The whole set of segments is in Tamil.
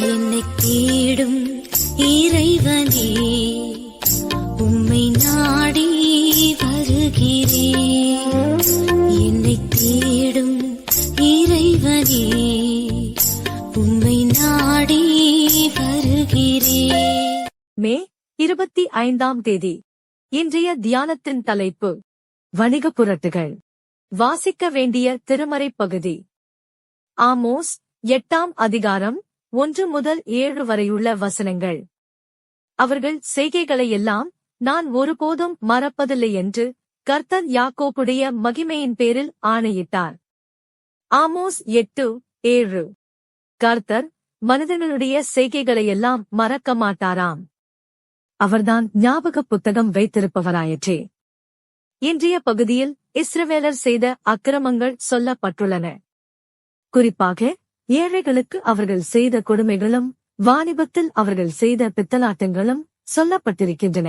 என்னை தேடும் இறைவனே உம்மை நாடி வருகிறேன் என்னை தேடும் இறைவனே உம்மை நாடி வருகிறேன் மே இருபத்தி ஐந்தாம் தேதி இன்றைய தியானத்தின் தலைப்பு வணிக புரட்டுகள். வாசிக்க வேண்டிய திருமறை பகுதி. ஆமோஸ் எட்டாம் அதிகாரம் ஒன்று முதல் ஏழு வரையுள்ள வசனங்கள். அவர்கள் செய்கைகளை எல்லாம் நான் ஒருபோதும் மறப்பதில்லை என்று கர்த்தர் யாக்கோப்புடைய மகிமையின் பேரில் ஆணையிட்டார். ஆமோஸ் எட்டு ஏழு. கர்த்தர் மனிதனுடைய செய்கைகளையெல்லாம் மறக்க மாட்டாராம். அவர்தான் ஞாபக புத்தகம் வைத்திருப்பவராயிற்றே. இன்றைய பகுதியில் இஸ்ரவேலர் செய்த அக்கிரமங்கள் சொல்லப்பட்டுள்ளன. குறிப்பாக ஏழைகளுக்கு அவர்கள் செய்த கொடுமைகளும் வாணிபத்தில் அவர்கள் செய்த பித்தலாட்டங்களும் சொல்லப்பட்டிருக்கின்றன.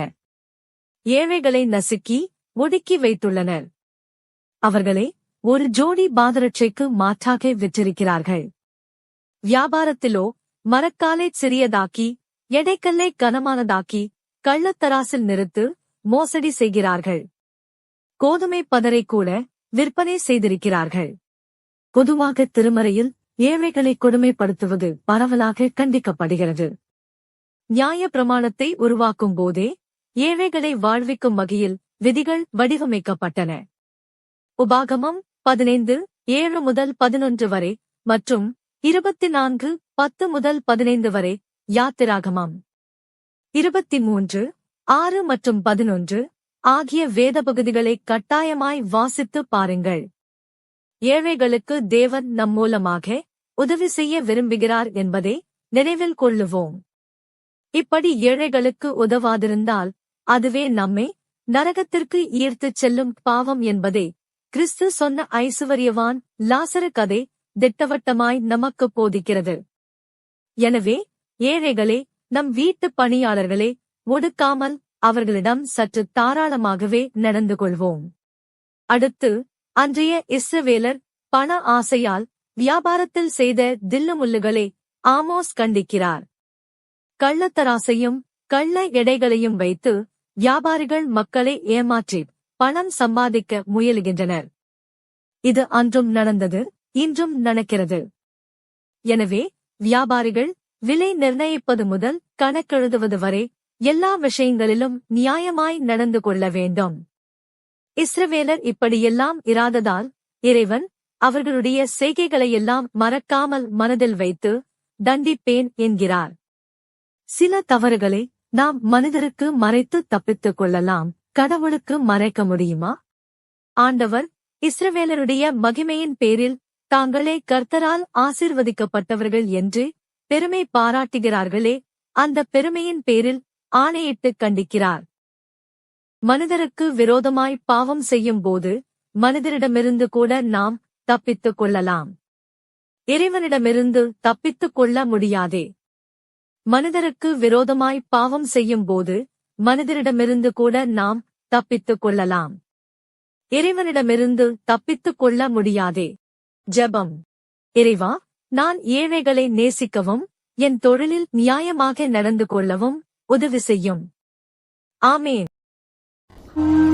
ஏழைகளை நசுக்கி ஒடுக்கி வைத்துள்ளனர். அவர்களை ஒரு ஜோடி பாதரட்சைக்கு மாற்றாக விற்றிருக்கிறார்கள். வியாபாரத்திலோ மரக்காலை சிறியதாக்கி எடைக்கல்லை கனமானதாக்கி கள்ளத்தராசில் நிறுத்து மோசடி செய்கிறார்கள். கோதுமை பதரை கூட விற்பனை செய்திருக்கிறார்கள். பொதுவாக திருமறையில் ஏழைகளை கொடுமைப்படுத்துவது பரவலாக கண்டிக்கப்படுகிறது. நியாய பிரமாணத்தை உருவாக்கும் போதே ஏழைகளை வாழ்விக்கும் வகையில் விதிகள் வடிவமைக்கப்பட்டன. உபாகமம் பதினைந்து ஏழு முதல் பதினொன்று வரை மற்றும் இருபத்தி நான்கு பத்து முதல் பதினைந்து வரை யாத்திராகமம். இருபத்தி மூன்று ஆறு மற்றும் பதினொன்று ஆகிய வேத பகுதிகளை கட்டாயமாய் வாசித்து பாருங்கள். ஏழைகளுக்கு தேவன் நம் மூலமாக உதவி செய்ய விரும்புகிறார் என்பதை நினைவில் கொள்ளுவோம். இப்படி ஏழைகளுக்கு உதவாதிருந்தால் அதுவே நம்மை நரகத்திற்கு ஈர்த்துச் செல்லும் பாவம் என்பதே கிறிஸ்து சொன்ன ஐசுவரியவான் லாசர கதை திட்டவட்டமாய் நமக்கு போதிக்கிறது. எனவே ஏழைகளே நம் வீட்டு பணியாளர்களே ஒடுக்காமல் அவர்களிடம் சற்று தாராளமாகவே நடந்து கொள்வோம். அடுத்து அன்றைய இஸ்ரவேலர் பண ஆசையால் வியாபாரத்தில் செய்த தில்லுமுல்லுகளை ஆமோஸ் கண்டிக்கிறார். கள்ளத்தராசையும் கள்ள எடைகளையும் வைத்து வியாபாரிகள் மக்களை ஏமாற்றி பணம் சம்பாதிக்க முயலுகின்றனர். இது அன்றும் நடந்தது இன்றும் நடக்கிறது. எனவே வியாபாரிகள் விலை நிர்ணயிப்பது முதல் கணக்கெழுதுவது வரை எல்லா விஷயங்களிலும் நியாயமாய் நடந்து கொள்ள வேண்டும். இஸ்ரவேலர் இப்படியெல்லாம் இராததால் இறைவன் அவர்களுடைய செய்கைகளையெல்லாம் மறக்காமல் மனதில் வைத்து தண்டிப்பேன் என்கிறார். சில தவறுகளை நாம் மனிதருக்கு மறைத்து தப்பித்துக் கொள்ளலாம். கடவுளுக்கு மறைக்க முடியுமா? ஆண்டவர் இஸ்ரவேலருடைய மகிமையின் பேரில் தாங்களே கர்த்தரால் ஆசிர்வதிக்கப்பட்டவர்கள் என்று பெருமை பாராட்டுகிறார்களே அந்த பெருமையின் பேரில் ஆணையிட்டு கண்டிக்கிறார். மனிதருக்கு விரோதமாய் பாவம் செய்யும் போது மனிதரிடமிருந்து கூட நாம் தப்பித்துக் கொள்ளலாம். இறைவனிடமிருந்து தப்பித்துக் கொள்ள முடியாதே. மனிதருக்கு விரோதமாய் பாவம் செய்யும் போது மனிதரிடமிருந்து கூட நாம் தப்பித்துக் கொள்ளலாம். இறைவனிடமிருந்து தப்பித்துக் கொள்ள முடியாதே. ஜெபம். இறைவா நான் ஏழைகளை நேசிக்கவும் என் தொழிலில் நியாயமாக நடந்து கொள்ளவும் உதவி செய்யும். ஆமேன். Thank.